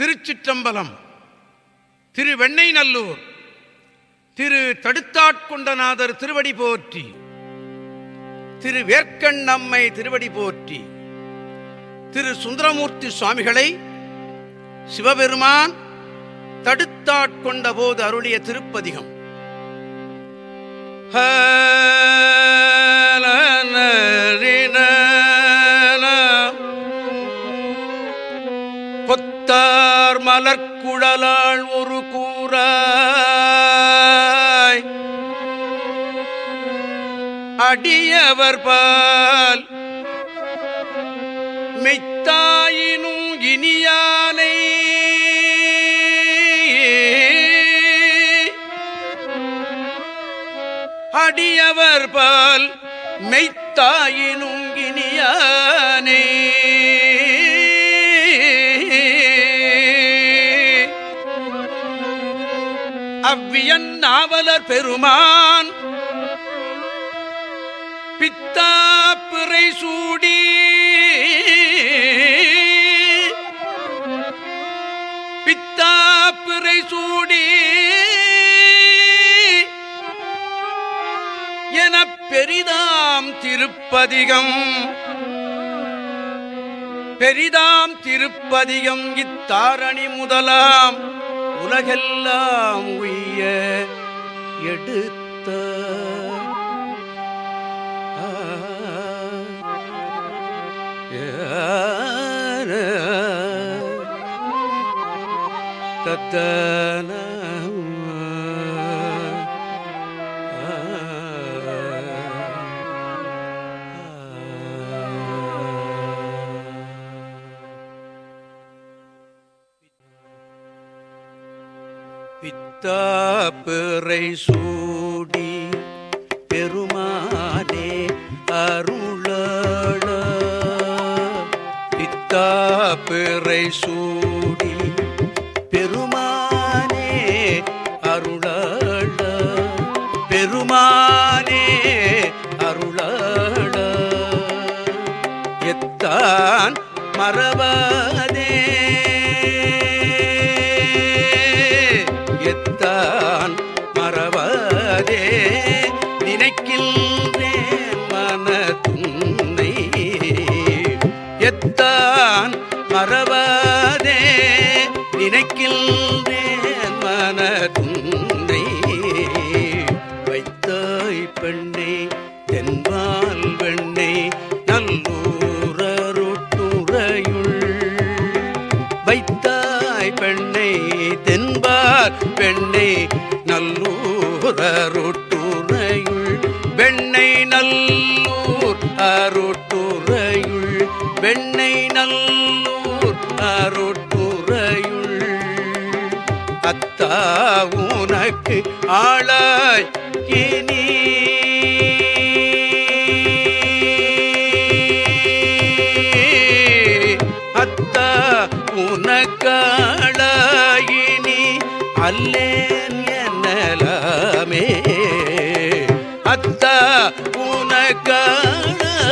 திருச்சிற்றம்பலம் திரு வெண்ணெய்நல்லூர் திரு தடுத்தாட்கொண்டநாதர் திருவடி போற்றி திரு வேர்க்கண் நம்மை திருவடி போற்றி திரு சுந்தரமூர்த்தி சுவாமிகளை சிவபெருமான் தடுத்தாட்கொண்ட போது அருளிய திருப்பதிகம். ஹ மலர்குழலாள் ஒரு கூறாய். அடியவர் பால் மெய்த்தாயினும் இனியானை. அடியவர் பால் மெய்த்தாயினும் இனியானே. அவ்வியன் நாவலர் பெருமான். பித்தா பிறை சூடி. பித்தா பிறை சூடி. எனப் பெரிதாம் திருப்பதிகம். பெரிதாம் திருப்பதிகம் இத்தாரணி முதலாம். உலகெல்லாம் உய்ய எடுத்த. தத்தன யார, தத்தன சூடி பெருமானே அருள பித்தாப்பிறை சூடி பெருமானே அருள பெருமானே அருள எத்தான் மறவதே மறவான் மறவதே. நினைக்கின்றேன் மனதுன்னை. எத்தான் மறவதே பெண்ணை நல்லூர் அருட்டுரையுள் பெண்ணை நல்லூர் அருட்டுரையுள் பெண்ணை நல்லூர் அருட்டுரையுள் அத்தா உனக்கு ஆளாய் இனி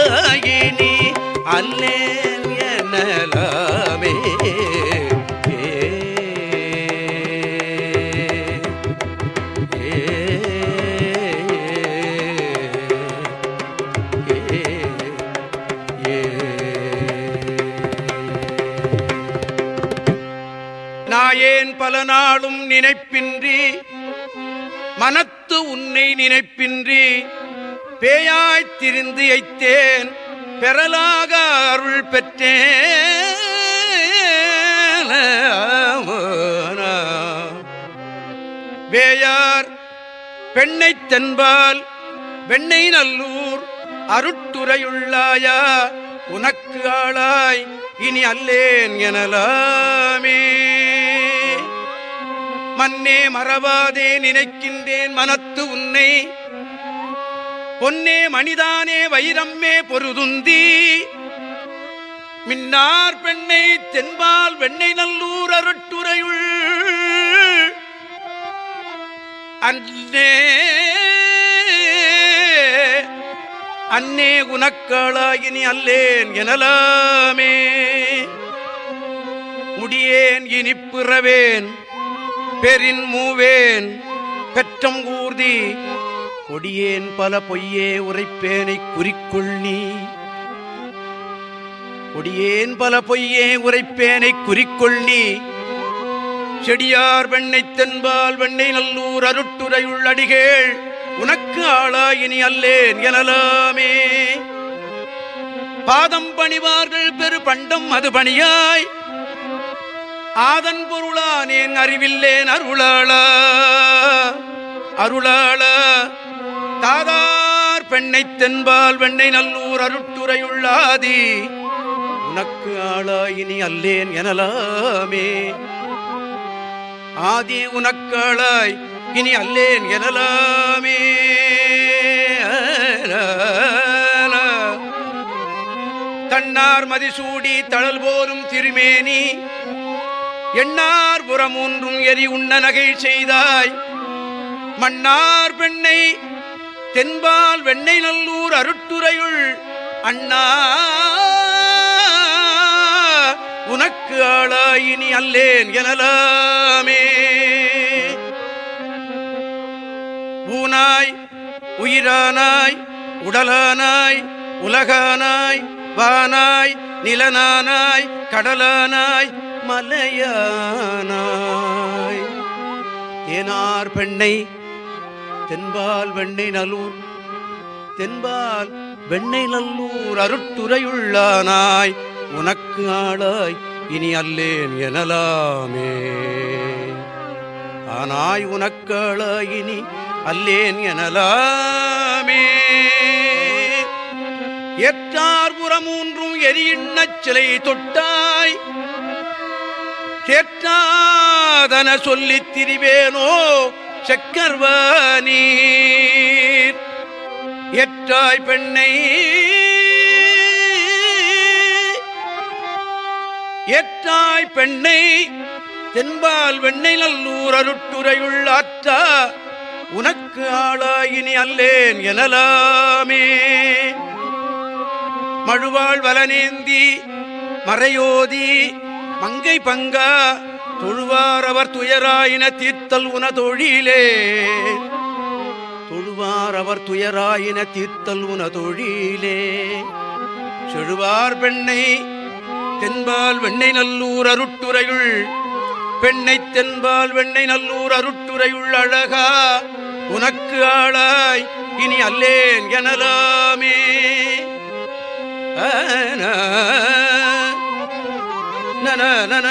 உனக்காளாயினி அல்லேன் எனலாமே. நாயேன் பல நாளும் நினைப்பின்றி மனத்து உன்னை நினைப்பின்றி பேயாய்த் திரிந்து ஐத்தேன் பெறலாக அருள் பெற்றேன். வேயார் பெண்ணை தென்பால் வெண்ணை நல்லூர் அருட்டுரையுள்ளாயா உனக்கு ஆளாய் இனி அல்லேன் எனலாமே. மன்னே மறவாதே நினைக்கின்றேன் மனத்து உன்னை பொன்னே மணிதானே வைரம்மே பொருதுந்தி. மின்னார் பெண்ணை தென்பால் வெண்ணை நல்லூர் அருட்டுரையுள். அன்னே அன்னே உனக்காளாயினி அல்லேன் எனலாமே. முடியேன் இனிப்பிறவேன் பெரின் மூவேன் பெற்றம் கூர்தி கொடியேன் பல பொய்யே உரைப்பேனை குறிக்குள் நீ. கொடியேன் பல பொய்யே உரைப்பேனை குறிக்குள் நீ. செடியார் வெண்ணை தென்பால் வெண்ணை நல்லூர் அருட்டுரையுள் அடிகேள். உனக்கு ஆளாயினி அல்லேன் எனலாமே. பாதம் பணிவார்கள் பெரு பண்டம் அது பணியாய். ஆதன் பொருளானேன் அறிவில்லேன் அருளாளா. அருளாளா. தாதார் பெண்ணை தென்பால் வெண்ணை நல்லூர் அருட்டுரையுள்ளாதி. உனக்கு ஆளாயினி அல்லேன் எனலாமே. ஆதி உனக்காளாய் இனி அல்லேன் எனலாமே. தன்னார் மதிசூடி தழல் போலும் திருமேனி. எண்ணார் புறமூன்றும் எரி உண்ண நகை செய்தாய். மன்னார் பெண்ணை தென்பால் வெண்ணை நல்லூர் அருட்டுரையுள் அண்ணா உனக்கு ஆளாயினி அல்லேன் எனலாமே. ஊனாய் உயிரானாய் உடலானாய் உலகானாய் வானாய் நிலனானாய் கடலானாய் மலையானாய். ஏனார் பெண்ணை தென்பால் வெண்ணை நல்லூர் தென்பால் வெண்ணை நல்லூர் அருட்டுரையுள்ளானாய் உனக்கு ஆளாய் இனி அல்லேன் எனலாமே. ஆனாய் உனக்காளாய் இனி அல்லேன் எனலாமே. ஏற்றார் புறமூன்றும் எரியிண்ணச் சிலை தொட்டாய் கேட்டாதன சொல்லித் திரிவேனோ செக்கர்வானீர். எட்டாய் பெண்ணை எட்டாய் பெண்ணை தென்பால் வெண்ணை நல்லூர் அருட்டுரையுள் ஆற்றா உனக்கு ஆளாயினி அல்லேன் எனலாமே. மழுவாள் வலனேந்தி மறையோதி மங்கை பங்கா தொழுவாரவர் துயராயின தீர்த்தல் உன தொழிலே தொழுவாரவர் துயராயின தீர்த்தல் உன தொழிலே செழுவார் பெண்ணை தென்பால் வெண்ணை நல்லூர் அருட்டுரையுள் பெண்ணை தென்பால் வெண்ணை நல்லூர் அருட்டுரையுள் அழகா. உனக்கு ஆளாய் இனி அல்லேன் எனலாமே. நன, நன,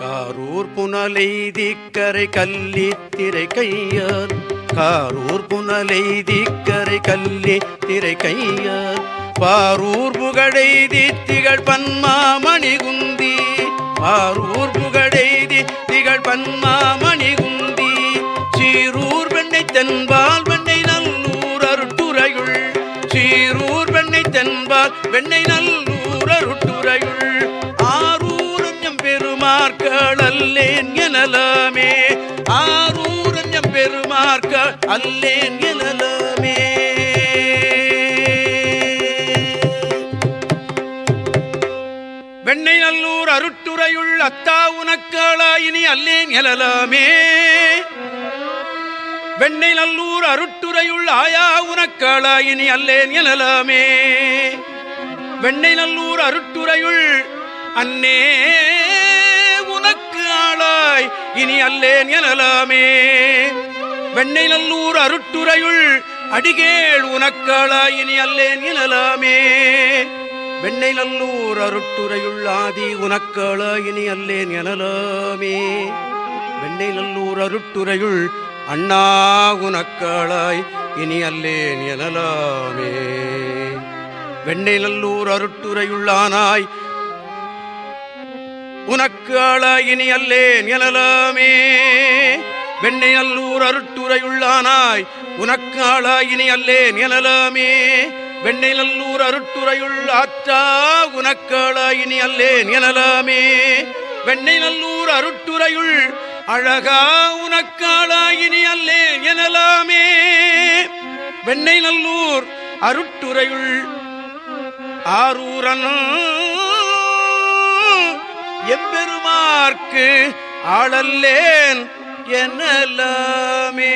காரூர் புனலைதிக்கரை கல்லி திரை கையார். காரூர் புனலைதிக்கரை கல்லி திரை கையார். பாரூர் புகழெய்தி திகழ் பன்மாமணி குந்தி. ஆரூர் புகழெய்தி திகழ் பன்மாமணி குந்தி. சீரூர் வெண்ணை தென்பால் வெண்ணை நல்லூர் அருட்டுரையுள். சீரூர் வெண்ணை தென்பால் வெண்ணை நல்லூர் அருட்டுரையுள். ஆரூரஞ்சம் பெருமார்கள் அல்லேன் எனலாமே. ஆரூரஞ்சம் பெருமார்கள் அல்லேன் எனலாமே சென்னை நல்லூர் அருட்டுரையுள் அத்தா உனக்காளாயினி அல்லேன் எழலாமே வெண்ணை நல்லூர் அருட்டுரையுள் ஆயா உனக்காளாயினி அல்லேன் எழலாமே வெண்ணை நல்லூர் அருட்டுரையுள் அன்னே உனக்கு ஆளாய் இனி அல்லேன் எனலாமே வெண்ணை நல்லூர் அருட்டுரையுள் அடிகேள் உனக்காளாய் இனி அல்லேன் எனலாமே வெண்ணை நல்லூர் அருட்டுரையுள் ஆதி உனக்காளாய் இனி அல்லேன் எனலாமே. வெண்ணை நல்லூர் அருட்டுரையுள் அண்ணா உனக்களாய் இனி அல்லேன் எனலாமே. வெண்ணை நல்லூர் அருட்டுரையுள்ளானாய் உனக்கு ஆளாய் இனி அல்லேன் எனலாமே. வெண்ணை நல்லூர் அருட்டுரையுள்ளானாய் உனக்கு ஆளாய் இனி அல்லேன் எனலாமே. வெண்ணை நல்லூர் அருட்டுரையுள் ஆற்றா உனக்காளா இனி அல்லேன் எனலாமே. வெண்ணை நல்லூர் அருட்டுரையுள் அழகா உனக்காளா இனி அல்லேன் எனலாமே. வெண்ணை நல்லூர் அருட்டுரையுள் ஆரூரன் எம்பெருமார்க்கு ஆளல்லேன் எனலாமே.